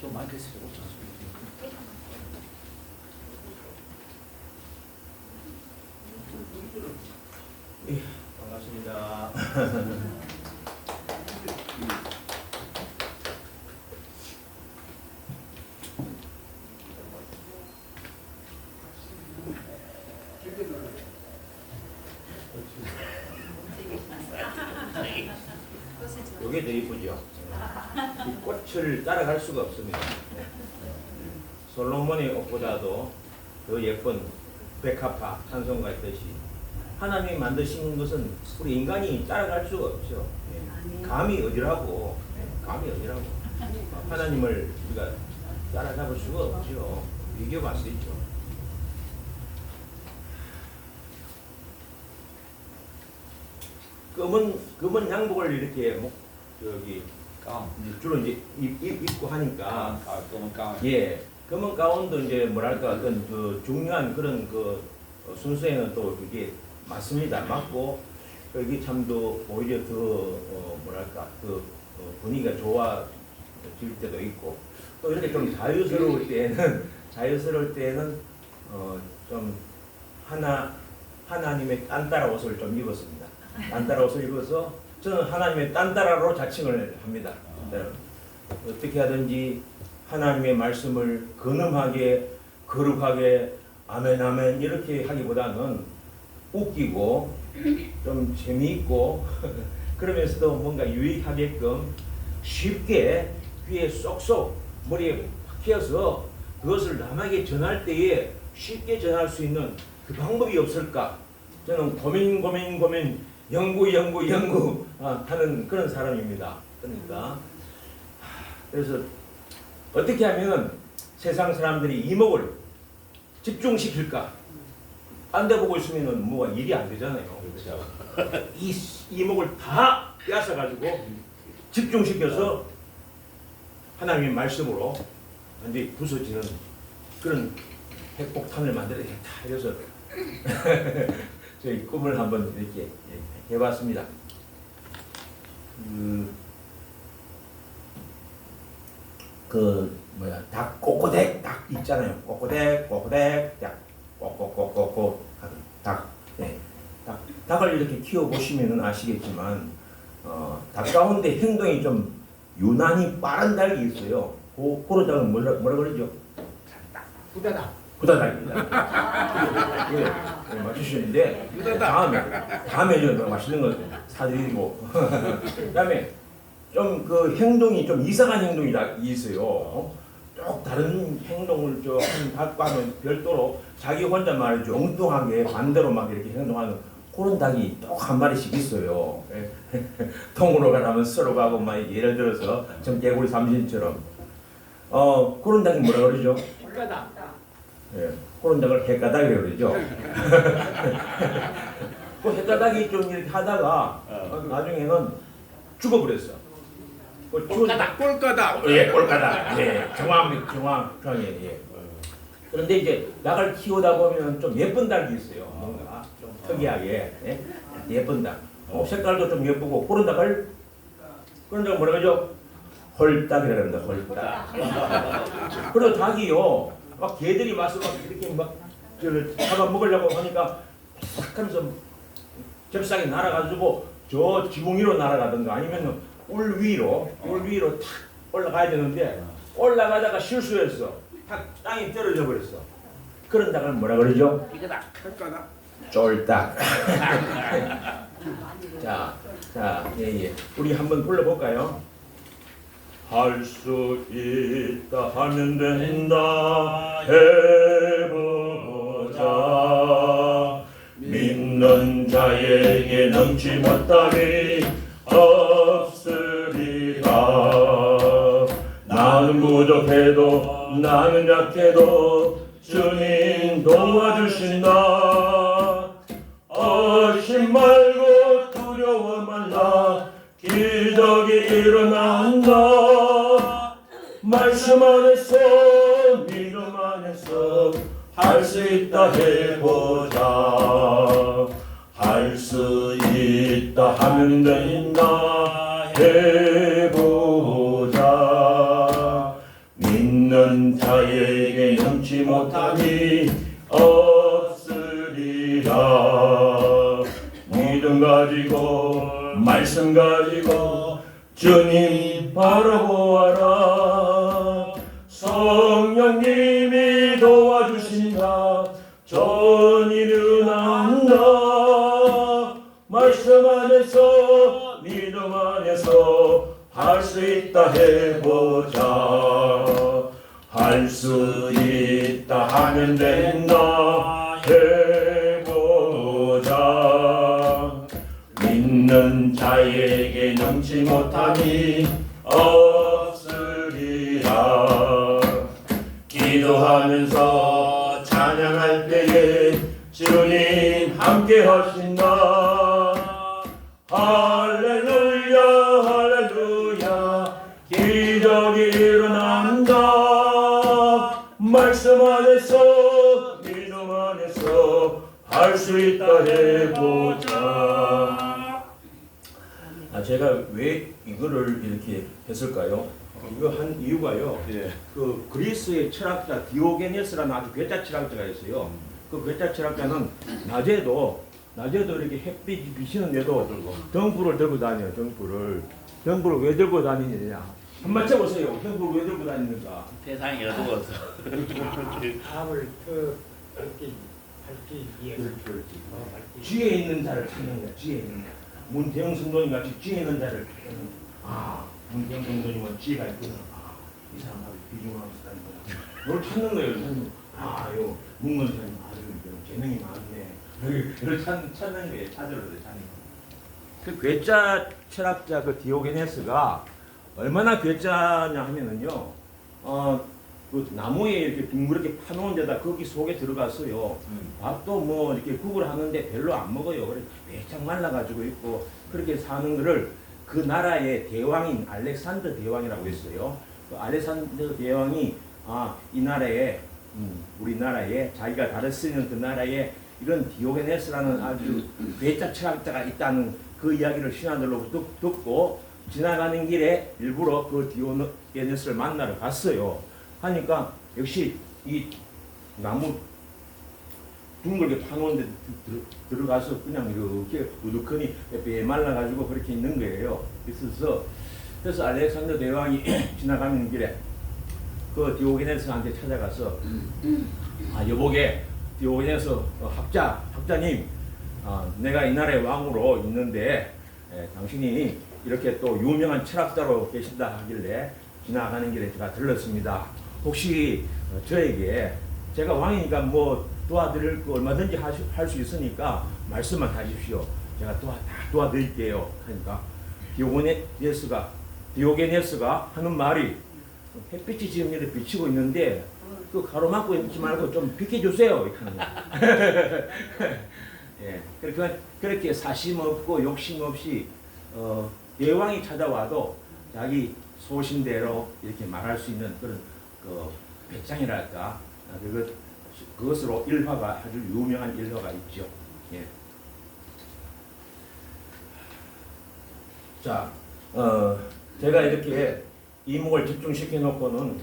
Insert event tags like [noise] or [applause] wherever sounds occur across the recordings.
좀 마이크 쓰고 반갑습니다. [laughs] 이게 더 이쁘죠? 이 따라갈 수가 없습니다. 솔로몬의 옷보다도 더 예쁜 백합화 찬송가 있듯이 하나님이 만드신 것은 우리 인간이 따라갈 수가 없죠. 예. 감이 어디라고? 예, 감이 어디라고? 어, 하나님을 우리가 따라잡을 수가 없죠. 비교가 안 되죠. 검은 검은 양복을 이렇게 목 저기 가운 주로 이제 입, 입, 입고 하니까. 가운 아 검은 가운. 예. 검은 가운도 이제 뭐랄까 어떤 그 중요한 그런 그 어, 순서에는 또 그게 맞습니다. 맞고 여기 참도 오히려 더 어, 뭐랄까 그 어, 분위기가 좋아질 때도 있고. 또 이렇게 좀 자유스러울 때는 자유스러울 때는 어, 좀 하나 하나님의 딴따라 옷을 좀 입었습니다. 딴따라 옷을 입어서 저는 하나님의 딴따라로 자칭을 합니다. 네. 어떻게 하든지 하나님의 말씀을 근엄하게 거룩하게 아멘 아멘 이렇게 하기보다는 웃기고 좀 재미있고 [laughs] 그러면서도 뭔가 유익하게끔 쉽게 귀에 쏙쏙 머리에 박혀서 그것을 남에게 전할 때에 쉽게 전할 수 있는 그 방법이 없을까? 저는 고민 고민 고민 연구 연구 연구 아, 하는 그런 사람입니다. 그러니까 하, 그래서 어떻게 하면 세상 사람들이 이목을 집중시킬까? 딴 데 보고 있으면 뭐가 일이 안 되잖아요. 그렇죠 이 이목을 다 빼앗아 가지고 집중시켜서 하나님의 말씀으로 완전히 부서지는 그런 핵폭탄을 만들어야겠다. 그래서 [laughs] 저희 꿈을 한번 이렇게 해봤습니다. 그, 그 뭐야 닭 꼬꼬댁 닭 있잖아요. 꼬꼬댁 꼬꼬댁 닭 꼬꼬꼬꼬꼬 하는 닭. 네. 닭 닭을 이렇게 키워 보시면은 아시겠지만 어, 닭 가운데 행동이 좀 유난히 빠른 닭이 있어요. 그 그런 닭은 뭐라 뭐라 그러죠? 후다다 부다닭입니다. 예, 예, 맞추시는데 다음에 다음에 좀 맛있는 거 사드리고 [laughs] 그다음에 좀 그 행동이 좀 이상한 행동이 다 있어요. 쭉 다른 행동을 저한 닭과 는 별도로 자기 혼자 말이죠 엉뚱하게 반대로 막 이렇게 행동하는 그런 닭이 또 한 마리씩 있어요. 예. [laughs] 통으로 가라면 서로 가고 막 예를 들어서 좀 개구리 삼신처럼 어 그런 닭이 뭐라 그러죠? 홀가다 예, 그런 닭을 헷가닥이라고 그러죠. [laughs] 그 헷가닥이 좀 이렇게 하다가 어, 나중에는 죽어버렸어. 그 죽은- 꼴가다 꼴가다 예, 꼴까다. 예, 정확히 정확하게 예. 그런데 이제 닭을 키우다 보면 좀 예쁜 닭이 있어요. 뭔가 좀 특이하게 예? 예쁜 닭. 어, 색깔도 좀 예쁘고 그런 닭을 그런 닭을 뭐라 그러죠? 헐닭이라 그럽니다. 헐닭. 그리고 닭이요. 막 개들이 와서 막 이렇게 막 저를 잡아 먹으려고 하니까 탁 하면서 잽싸게 날아가지고 저 지붕 위로 날아가든가 아니면 울 위로 울 위로 탁 올라가야 되는데 올라가다가 실수했어. 탁 땅에 떨어져 버렸어. 그런 닭을 뭐라 그러죠? 이거다 꼴가다 쫄딱. [laughs] 자, 자, 예, 예. 우리 한번 불러볼까요? 할 수 있다 하면 된다 해보자 믿는 자에게 넘지 못함이 없으리라. 나는 부족해도 나는 약해도 주님 도와주신다. 의심 말고 두려워 말라. 기적이 일어난다. 말씀 안에서 할 수 있다 해보자. 할 수 있다 하면 된다 해보자. 믿는 자에게 넘지 못함이 없으리라. 믿음 가지고 말씀 가지고 주님 바라보아라. 성령님 할 수 있다 해보자. 할 수 있다 하면 된다 해보자. 믿는 자에게 넘지 못함이 없으리라. 기도하면서 찬양할 때에 주님 함께 하신다 말씀 안에서 믿음 안에서 할 수 있다 해보자 아 제가 왜 이거를 이렇게 했을까요? 이거 한 이유가요. 예. 그 그리스의 철학자 디오게네스라는 아주 괴짜 철학자가 있어요. 그 괴짜 철학자는 낮에도 낮에도 이렇게 햇빛이 비치는데도 등불을 들고 다녀요. 등불을 등불을 왜 들고 다니느냐? 한번 맞춰보세요. 등불을 왜 들고 다니는가? 세상이 어두워서 더 밝게 밝기 위해서 그렇지, 그렇지. 더 밝기 지혜 있는 자를 찾는 거야. 지혜 있는 자. 문태영 성도님 같이 지혜 있는 자를 찾는 아 문태영 성도님은 지혜가 있구나. 아, 이 사람 아주 비중하고 사는 거야. 뭘 찾는 거예요. 찾는 거. 아, 요 문건 사님 아주 좀 재능이 많네. 이걸 찾, 찾는 거예요. 찾으러 찾는 거. 그 괴짜 철학자 그 디오게네스가 얼마나 괴짜냐 하면은요. 어, 그 나무에 이렇게 둥그렇게 파놓은 데다 거기 속에 들어갔어요. 밥도 뭐 이렇게 국을 하는데 별로 안 먹어요. 그래 배창 말라가지고 있고 그렇게 사는 거를 그 나라의 대왕인 알렉산더 대왕이라고 했어요. 그 알렉산더 대왕이 아 이 나라에 음, 우리나라에 자기가 다를 쓰는 그 나라에 이런 디오게네스라는 아주 괴짜 철학자가 있다는 그 이야기를 신하들로부터 듣- 듣고 지나가는 길에 일부러 그 디오게네스를 만나러 갔어요. 하니까 역시 이 나무 둥글게 파놓은 데 들- 들어가서 그냥 이렇게 우두커니 배 말라가지고 그렇게 있는 거예요. 있어서 그래서 알렉산더 대왕이 [clears throat] 지나가는 길에 그 디오게네스한테 찾아가서 아 여보게 디오게네스 어, 학자 학자님 아, 내가 이 나라의 왕으로 있는데 에, 당신이 이렇게 또 유명한 철학자로 계신다 하길래 지나가는 길에 제가 들렀습니다. 혹시 어, 저에게 제가 왕이니까 뭐 도와드릴 거 얼마든지 할 수 있으니까 말씀만 하십시오. 제가 도와, 다 도와드릴게요. 하니까 디오게네스가 디오게네스가 하는 말이 햇빛이 지금 이렇게 비치고 있는데 그 가로막고 있지 말고 좀 비켜주세요. 이렇게 하는 거예요. [laughs] 예, 그렇게 그렇게 사심 없고 욕심 없이 어, 대왕이 찾아와도 자기 소신대로 이렇게 말할 수 있는 그런 그 배짱이랄까 아, 그것 그것으로 일화가 아주 유명한 일화가 있죠. 예. 자, 어, 제가 이렇게 이목을 집중시켜 놓고는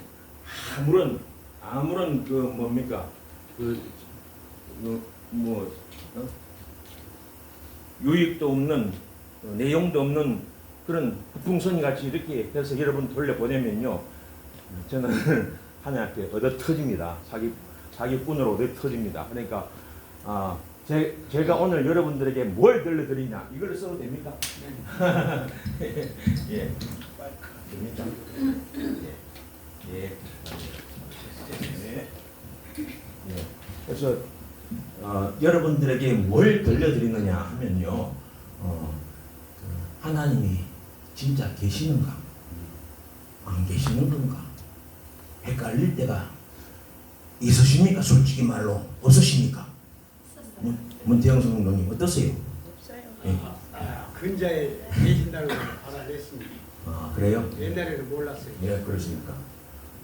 아무런 아무런 그 뭡니까 그뭐 어? 유익도 없는 어, 내용도 없는 그런 북풍선이 같이 이렇게 해서 여러분 돌려 보내면요 저는 [laughs] 하나님께 얻어 터집니다 사기 사기꾼으로 얻어 터집니다 그러니까 아 제, 제가 오늘 여러분들에게 뭘 들려드리냐 이걸 써도 됩니까? [laughs] 예 됩니까? 예. 예. 예. 예. 그래서 어, 여러분들에게 뭘 들려드리느냐 하면요, 어, 그 하나님이 진짜 계시는가, 안 계시는 건가, 헷갈릴 때가 있으십니까? 솔직히 말로 없으십니까? 문- 문태영 성도님 어떠세요? 예. 아, 근자에 계신다고 알아냈습니다. 아 그래요? 옛날에는 몰랐어요. 예, 그렇습니까?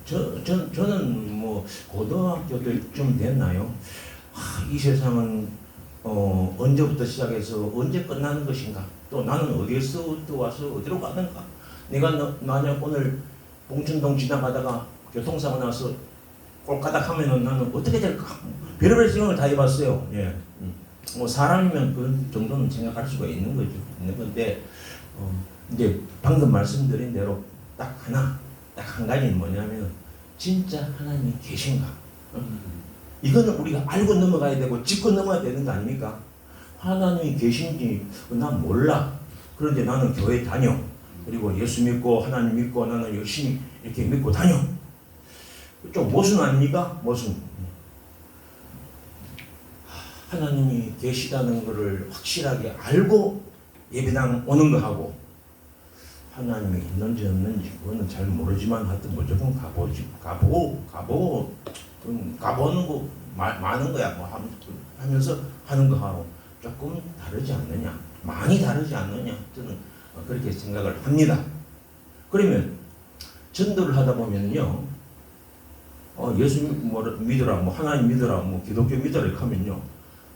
저, 저, 저는 뭐 고등학교 때좀 됐나요? 아, 이 세상은 어, 언제부터 시작해서 언제 끝나는 것인가? 또 나는 어디에서부터 와서 어디로 가는가? 내가 너, 만약 오늘 봉천동 지나가다가 교통사고 나서 꼴까닥 하면은 나는 어떻게 될까? 별의별 생각을 다 해봤어요. 예. 음. 뭐 사람이면 그 정도는 생각할 수가 있는 거죠. 있는 건데 어, 이제 방금 말씀드린 대로 딱 하나, 딱 한 가지는 뭐냐면 진짜 하나님이 계신가? 어? 이거는 우리가 알고 넘어가야 되고 짚고 넘어야 되는 거 아닙니까? 하나님이 계신지 난 몰라. 그런데 나는 교회 다녀. 그리고 예수 믿고 하나님 믿고 나는 열심히 이렇게 믿고 다녀. 좀 모순 아닙니까? 모순. 하나님이 계시다는 것을 확실하게 알고 예배당 오는 거 하고 하나님이 있는지 없는지 그거는 잘 모르지만 하여튼 무조건 가보지 가보고 가보고 좀 가보는 거 마, 많은 거야 뭐 함- 하면서 하는 거 하고 조금 다르지 않느냐 많이 다르지 않느냐 저는 그렇게 생각을 합니다. 그러면 전도를 하다 보면요 어, 예수 뭐 믿으라 뭐 하나님 믿으라 뭐 기독교 믿으라 이렇게 하면요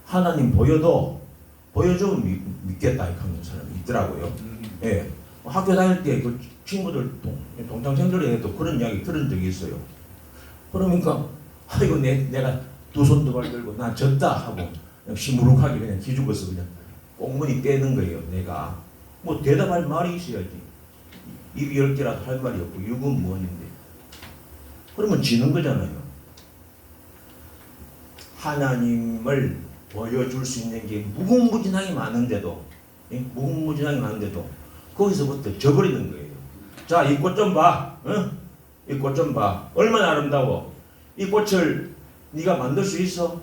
하나님 보여도 보여줘 믿, 믿겠다 이렇게 하는 사람이 있더라고요. 예. 학교 다닐 때 그 친구들 동, 동창생들에게도 그런 이야기 들은 적이 있어요. 그러니까 아이고 내, 내가 두 손두 발 들고 나 졌다 하고 그냥 시무룩하게 그냥 기죽어서 그냥 꽁무니 빼는 거예요. 내가 뭐 대답할 말이 있어야지. 입이 열 개라도 할 말이 없고 육은 무언인데 그러면 지는 거잖아요. 하나님을 보여줄 수 있는 게 무궁무진하게 많은데도 예? 무궁무진하게 많은데도 거기서부터 져버리는 거예요. 자, 이 꽃 좀 봐. 어? 이꽃 좀 봐. 얼마나 아름다워. 이 꽃을 네가 만들 수 있어?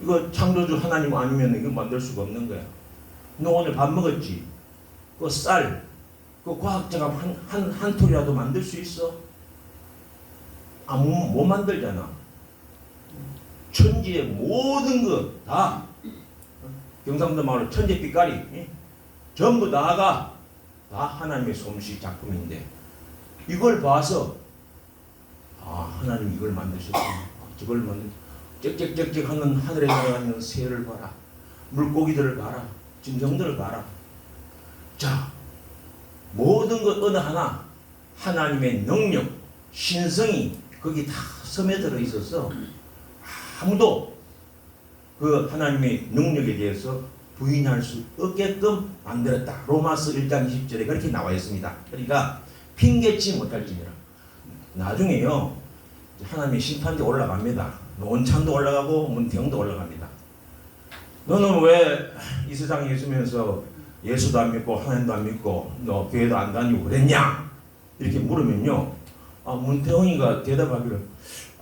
이거 창조주 하나님 아니면 이거 만들 수가 없는 거야. 너 오늘 밥 먹었지? 그 쌀, 그 과학자가 한, 한, 한 톨이라도 만들 수 있어? 아무, 못 만들잖아. 천지의 모든 것 다 경상도 말로 천재 빛깔이 예? 전부 다가. 다 하나님의 솜씨 작품인데 이걸 봐서 아 하나님 이걸 만드셨구나. 아, 저걸 만들 짹짹짹짹 하는 하늘에 날아가는 새를 봐라. 물고기들을 봐라. 짐승들을 봐라. 자 모든 것 어느 하나 하나님의 능력 신성이 거기 다 스며들어 있어서 아무도 그 하나님의 능력에 대해서 부인할 수 없게끔 만들었다. 로마서 1장 20절에 그렇게 나와 있습니다. 그러니까 핑계치 못할지니라. 나중에요. 하나님의 심판대 올라갑니다. 논창도 올라가고 문태영도 올라갑니다. 너는 왜 이 세상에 있으면서 예수도 안 믿고 하나님도 안 믿고 너 교회도 안 다니고 그랬냐? 이렇게 물으면요. 아, 문태영이가 대답하기를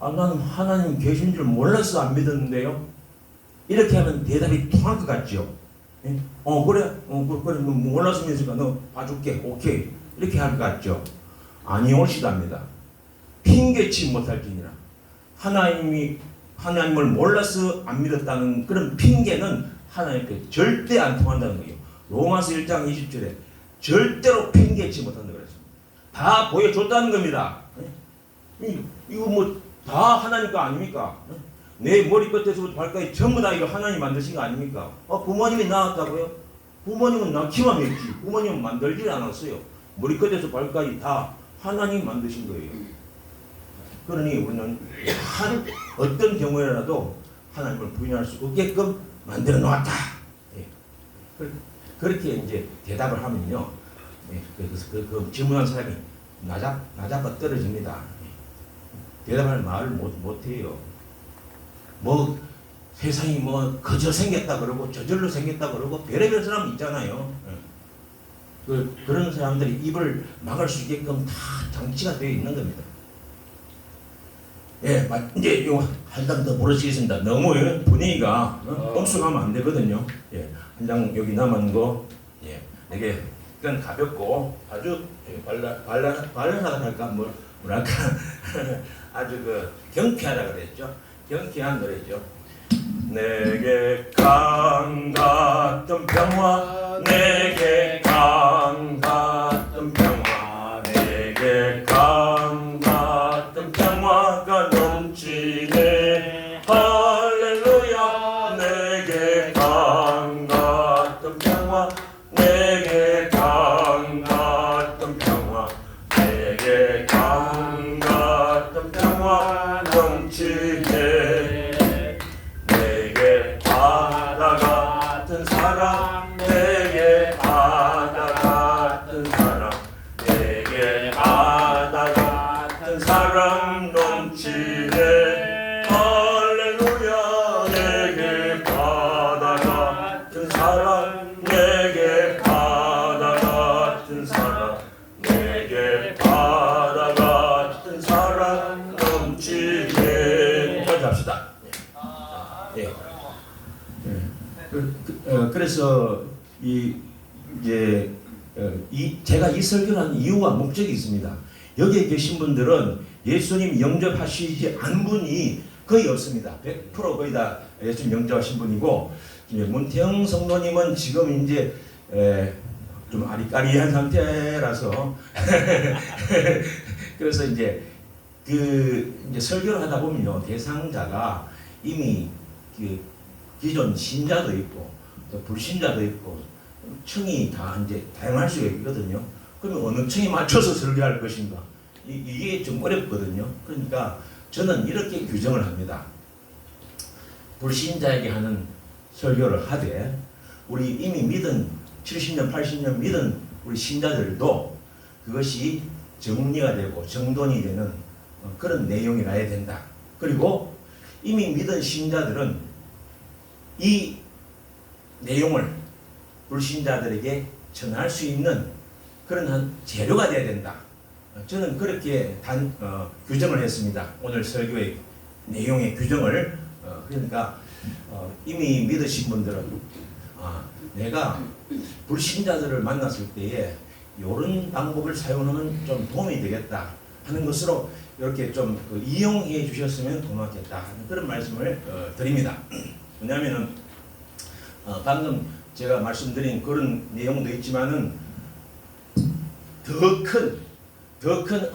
아, 나는 하나님 계신 줄 몰라서 안 믿었는데요. 이렇게 하면 대답이 통할 것 같죠. 예? 어 그래, 어 그- 그래, 뭐 몰라서 믿으니까 너 봐줄게, 오케이 이렇게 할 것 같죠. 아니올시답니다. 핑계치 못할지니라. 하나님이 하나님을 몰라서 안 믿었다는 그런 핑계는 하나님께 절대 안 통한다는 거예요. 로마서 1장 20절에 절대로 핑계치 못한다 그랬습니다. 다 보여줬다는 겁니다. 이거 뭐 다 하나님 거 아닙니까? 내 머리끝에서부터 발까지 전부 다 이거 하나님 만드신 거 아닙니까? 어, 부모님이 낳았다고요? 부모님은 낳기만 했지. 부모님은 만들지 않았어요. 머리끝에서 발까지 다 하나님 만드신 거예요. 그러니 우리는 한 어떤 경우에라도 하나님을 부인할 수 없게끔 만들어 놓았다. 예. 그- 그렇게 이제 대답을 하면요. 예. 그래서 그, 그 질문한 사람이 나잡 나잡아 떨어집니다. 예. 대답할 말을 못 못해요. 뭐 세상이 뭐 거저 생겼다 그러고 저절로 생겼다 그러고 별의별 사람 있잖아요. 예. 그 그런 사람들이 입을 막을 수 있게끔 다 장치가 되어 있는 겁니다. 예, 마- 이제 요한장 더 모르시겠습니다. 너무 예, 분위기가 어, 엄숙하면 안 되거든요. 예, 한 장 여기 남은 거, 예, 이게 그냥 가볍고 아주 예, 발랄 발랄 발랄하다 할까 뭐 뭐랄까 [laughs] 아주 그 경쾌하다 그랬죠. 경쾌한 노래죠. 내게 강 같은 평화 내게 하는 이유와 목적이 있습니다. 여기에 계신 분들은 예수님 영접하시지 않은 분이 거의 없습니다. 100% 거의 다 예수님 영접하신 분이고 문태영 성도님은 지금 이제 에, 좀 아리까리한 상태라서 [laughs] 그래서 이제 그 이제 설교를 하다 보면요 대상자가 이미 그 기존 신자도 있고 또 불신자도 있고 층이 다 이제 다양할 수가 있거든요. 그러면 어느 층에 맞춰서 설교할 것인가 이, 이게 좀 어렵거든요. 그러니까 저는 이렇게 규정을 합니다. 불신자에게 하는 설교를 하되 우리 이미 믿은 70년 80년 믿은 우리 신자들도 그것이 정리가 되고 정돈이 되는 어, 그런 내용이라야 된다. 그리고 이미 믿은 신자들은 이 내용을 불신자들에게 전할 수 있는 그런 한 재료가 되어야 된다. 어, 저는 그렇게 단 어, 규정을 했습니다. 오늘 설교의 내용의 규정을 어, 그러니까 어, 이미 믿으신 분들은 아, 내가 불신자들을 만났을 때에 이런 방법을 사용하면 좀 도움이 되겠다 하는 것으로 이렇게 좀 그 이용해 주셨으면 고맙겠다 하는 그런 말씀을 어, 드립니다. [clears throat] 왜냐하면은 어, 방금 제가 말씀드린 그런 내용도 있지만은 더 큰, 더 큰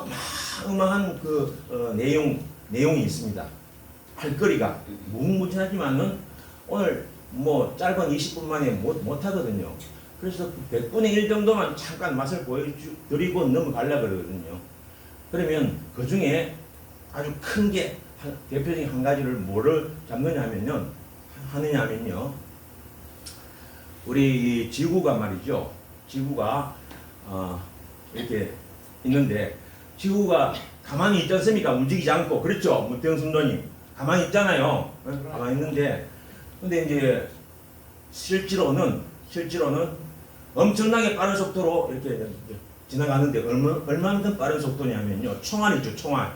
어마어마한 그 어, 내용 내용이 있습니다. 할 거리가 무궁무진하지만은 오늘 뭐 짧은 20분 만에 못, 못 하거든요. 그래서 100분의 1 정도만 잠깐 맛을 보여드리고 넘어가려고 그러거든요. 그러면 그 중에 아주 큰 게 대표적인 한 가지를 뭐를 잡느냐 하면요. 하느냐 하면요. 우리 이 지구가 말이죠. 지구가 어, 이렇게 있는데 지구가 가만히 있지 않습니까? 움직이지 않고 그렇죠. 문태영 선도님 가만히 있잖아요. 어? 가만히 있는데 근데 이제 실제로는 실제로는 엄청나게 빠른 속도로 이렇게 지나가는데 얼마 얼마만큼 빠른 속도냐면요. 총알 있죠, 총알.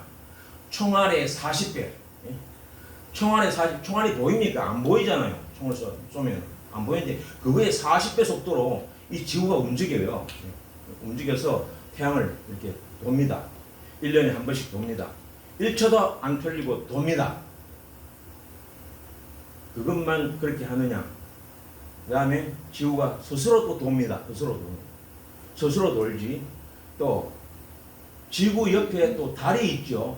총알의 40배. 예? 총알의 40 총알이 보입니까? 안 보이잖아요. 총을 쏘, 쏘면 안 보이는데 그거의 40배 속도로 이 지구가 움직여요. 예. 움직여서 태양을 이렇게 돕니다. 1년에 한 번씩 돕니다. 1초도 안 틀리고 돕니다. 그것만 그렇게 하느냐? 그 다음에 지구가 스스로 또 돕니다. 스스로 돕니다. 스스로 돌지. 또 지구 옆에 또 달이 있죠.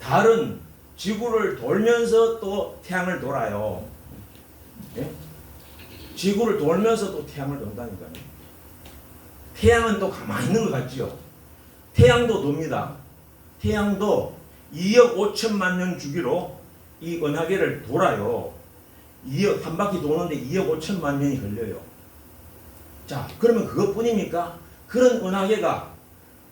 달은 지구를 돌면서 또 태양을 돌아요. 예? 지구를 돌면서 또 태양을 돈다니까요. 태양은 또 가만히 있는 것 같지요. 태양도 돕니다. 태양도 2억 5천만 년 주기로 이 은하계를 돌아요. 2억 한 바퀴 도는데 2억 5천만 년이 걸려요. 자, 그러면 그것뿐입니까? 그런 은하계가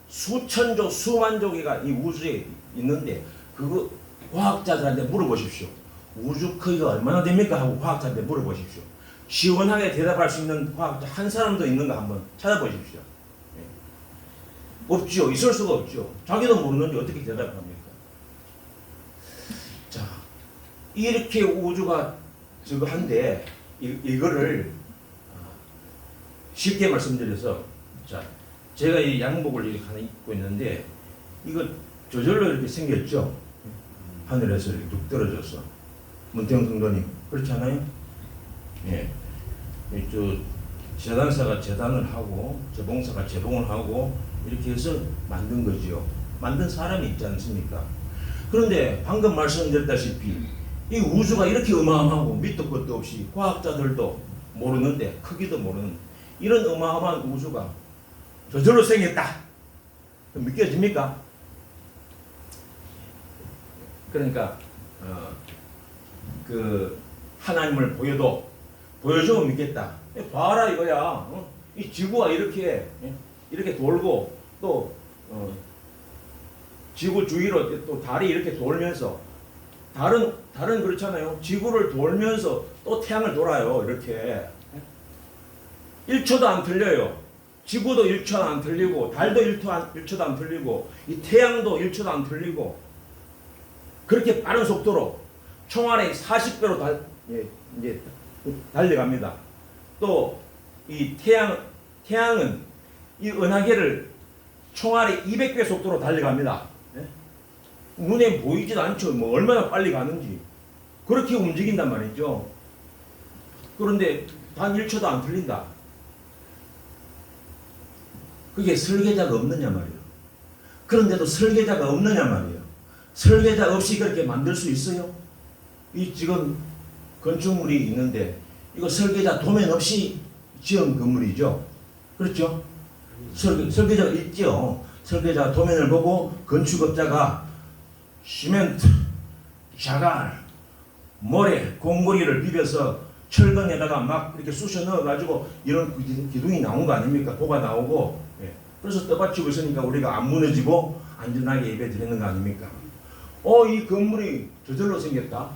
수천조, 수만조 개가 이 우주에 있는데 그거 과학자들한테 물어보십시오. 우주 크기가 얼마나 됩니까? 하고 과학자한테 물어보십시오. 시원하게 대답할 수 있는 과학자 한 사람도 있는가 한번 찾아보십시오. 예. 없죠. 있을 수가 없죠. 자기도 모르는데 어떻게 대답합니까? 자, 이렇게 우주가 저거 한데 이, 이거를 아, 쉽게 말씀드려서 자, 제가 이 양복을 이렇게 하나 입고 있는데 이거 저절로 이렇게 생겼죠. 하늘에서 이렇게 뚝 떨어져서 문태영 성도님 그렇지 않아요? 예. 이저 재단사가 재단을 하고 재봉사가 재봉을 하고 이렇게 해서 만든 거지요. 만든 사람이 있지 않습니까? 그런데 방금 말씀드렸다시피 이 우주가 이렇게 어마어마하고 밑도 끝도 없이 과학자들도 모르는데 크기도 모르는 이런 어마어마한 우주가 저절로 생겼다. 믿겨집니까? 그러니까 어, 그 하나님을 보여도 보여주면 믿겠다. 봐라 이거야. 어? 이 지구가 이렇게 예? 이렇게 돌고 또 어, 지구 주위로 또 달이 이렇게 돌면서 달은 달은 그렇잖아요. 지구를 돌면서 또 태양을 돌아요. 이렇게 1초도 안 틀려요. 지구도 1초 안 틀리고 달도 1초 안, 1초도 안 틀리고 이 태양도 1초도 안 틀리고 그렇게 빠른 속도로 총알의 40배로 달, 예, 이제 달려갑니다. 또 이 태양 태양은 이 은하계를 총알이 200배 속도로 달려갑니다. 예? 눈에 보이지도 않죠. 뭐 얼마나 빨리 가는지 그렇게 움직인단 말이죠. 그런데 단 1초도 안 틀린다. 그게 설계자가 없느냐 말이에요. 그런데도 설계자가 없느냐 말이에요. 설계자 없이 그렇게 만들 수 있어요? 이 지금 건축물이 있는데 이거 설계자 도면 없이 지은 건물이죠. 그렇죠? 설계, 설계자가 있죠. 설계자 도면을 보고 건축업자가 시멘트, 자갈, 모래, 공고리를 비벼서 철근에다가 막 이렇게 쑤셔 넣어가지고 이런 기둥- 기둥이 나온 거 아닙니까? 고가 나오고 예. 그래서 떠받치고 있으니까 우리가 안 무너지고 안전하게 예배 드리는 거 아닙니까? 어, 이 건물이 저절로 생겼다.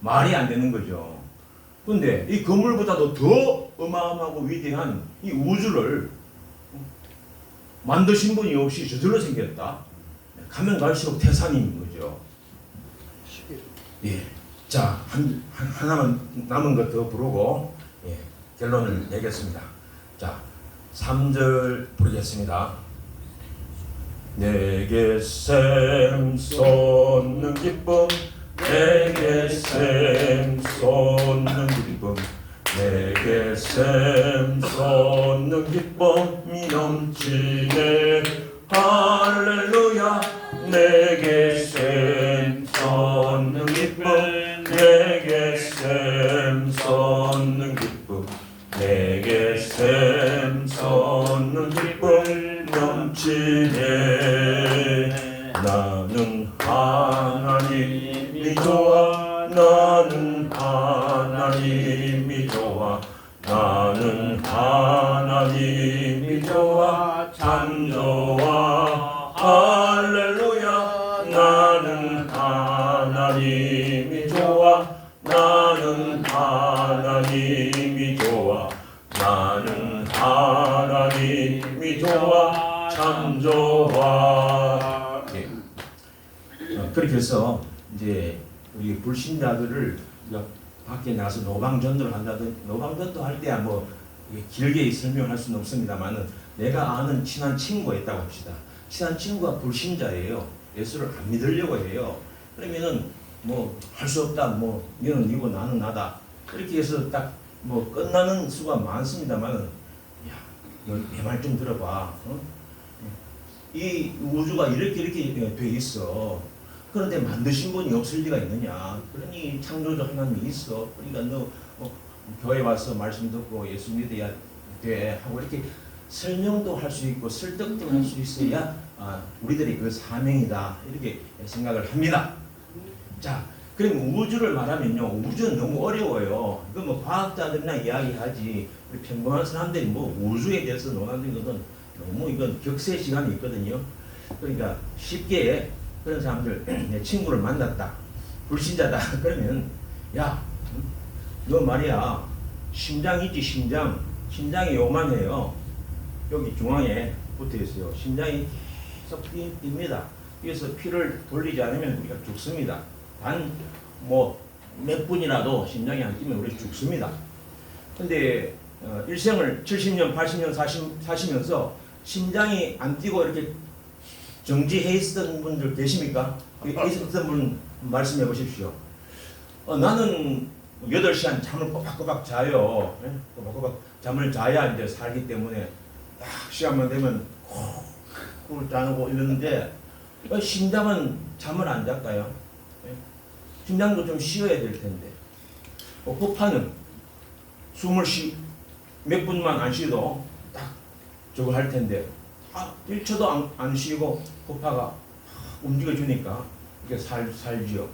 말이 안 되는 거죠. 근데 이 건물보다도 더 어마어마하고 위대한 이 우주를 만드신 분이 없이 저절로 생겼다. 가면 갈수록 태산인 거죠. 예. 자, 한, 한, 하나만 남은 것 더 부르고, 예, 결론을 내겠습니다. 자, 3절 부르겠습니다. 내게 샘 솟는 기쁨, 내게 샘 솟는 기쁨, 내게 샘 솟는 기쁨이 넘치네. 할렐루야, 내게 샘 솟는 기쁨, 내게 샘 솟는 기쁨, 내게 샘 하나님이 좋아, 나는 하나님이 좋아, 나는 하나님이 좋아, 참 좋아. 예. 어, 그렇게 해서 이제 우리 불신자들을 밖에 나가서 노방전도를 한다든 노방전도 할 때야 뭐 이게 길게 설명할 수는 없습니다만은 내가 아는 친한 친구가 있다고 합시다. 친한 친구가 불신자예요. 예수를 안 믿으려고 해요. 그러면은 뭐 할 수 없다. 뭐 너는 니고 나는 나다. 이렇게 해서 딱 뭐 끝나는 수가 많습니다만은 야내 말 좀 들어봐. 어? 이 우주가 이렇게 이렇게 돼 있어. 그런데 만드신 분이 없을 리가 있느냐? 그러니 창조주 하나님이 있어. 그러니까 너 어, 교회 와서 말씀 듣고 예수 믿어야 돼 하고 이렇게 설명도 할 수 있고 설득도 할 수 있어야 아, 우리들이 그 사명이다 이렇게 생각을 합니다. 자, 그럼 우주를 말하면요, 우주는 너무 어려워요. 이거 뭐 과학자들이나 이야기하지 우리 평범한 사람들이 뭐 우주에 대해서 논하는 것은 너무 이건 격세 시간이 있거든요. 그러니까 쉽게 그런 사람들 [clears throat] 내 친구를 만났다, 불신자다 [laughs] 그러면 야, 너 말이야 심장 있지 심장, 심장이 요만해요. 여기 중앙에 붙어 있어요. 심장이 뛰- 뜁니다. 그래서 피를 돌리지 않으면 우리가 죽습니다. 단 뭐 몇 분이라도 심장이 안 뛰면 우리 죽습니다. 근데 어, 일생을 70년, 80년 사시, 사시면서 심장이 안 뛰고 이렇게 정지해 있었던 분들 계십니까? 있었던 분 말씀해 보십시오. 어, 나는 8시간 잠을 꼬박꼬박 자요. 예? 꼬박꼬박 잠을 자야 이제 살기 때문에 딱 시간만 되면 콕 자고 이러는데 어, 심장은 잠을 안 잤까요? 예? 심장도 좀 쉬어야 될 텐데. 어, 호파는 숨을 쉬, 몇 분만 안 쉬도 딱 저거 할 텐데 아, 1초도 안, 안 쉬고 호파가 움직여주니까 이게 살, 살지요.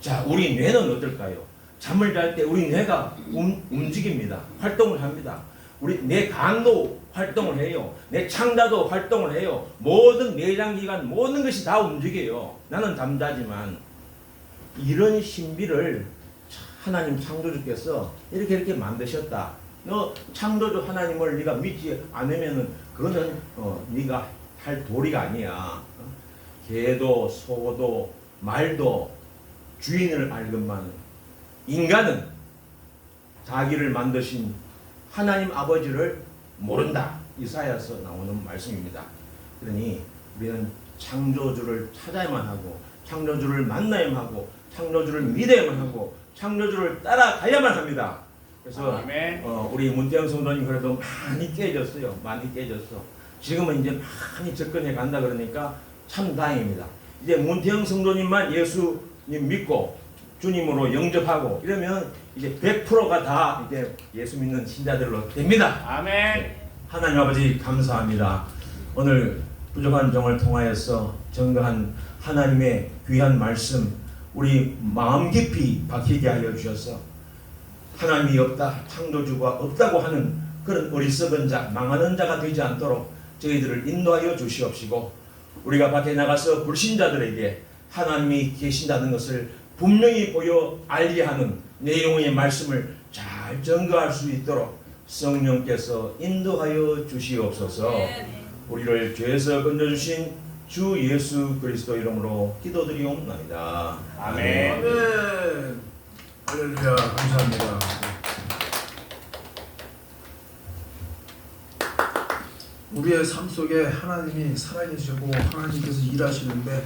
자, 우리 뇌는 어떨까요? 잠을 잘 때 우리 뇌가 움, 움직입니다. 활동을 합니다. 우리 내 간도 활동을 해요. 내 창자도 활동을 해요. 모든 내장기관 모든 것이 다 움직여요. 나는 잠자지만 이런 신비를 하나님 창조주께서 이렇게 이렇게 만드셨다. 너 창조주 하나님을 네가 믿지 않으면은 그거는 어, 네가 할 도리가 아니야. 어? 개도 소도 말도 주인을 알건만 인간은 자기를 만드신 하나님 아버지를 모른다. 이사야서 나오는 말씀입니다. 그러니 우리는 창조주를 찾아야만 하고 창조주를 만나야만 하고 창조주를 믿어야만 하고 창조주를 따라가야만 합니다. 그래서. 어, 우리 문태영 성도님 그래도 많이 깨졌어요. 많이 깨졌어. 지금은 이제 많이 접근해 간다 그러니까 참 다행입니다. 이제 문태영 성도님만 예수님 믿고 주님으로 영접하고 이러면 이제 100%가 다 이제 예수 믿는 신자들로 됩니다. 아멘. 하나님 아버지 감사합니다. 오늘 부족한 정을 통하여서 정거한 하나님의 귀한 말씀 우리 마음 깊이 박히게 하여 주셔서 하나님이 없다 창조주가 없다고 하는 그런 어리석은 자 망하는 자가 되지 않도록 저희들을 인도하여 주시옵시고 우리가 밖에 나가서 불신자들에게 하나님이 계신다는 것을 분명히 보여 알게 하는 내용의 말씀을 잘 증거할 수 있도록 성령께서 인도하여 주시옵소서. 우리를 죄에서 건져주신 주 예수 그리스도 이름으로 기도드리옵나이다. 아멘. 아멘. 할렐루야. 감사합니다. 우리의 삶 속에 하나님이 살아계시고 하나님께서 일하시는데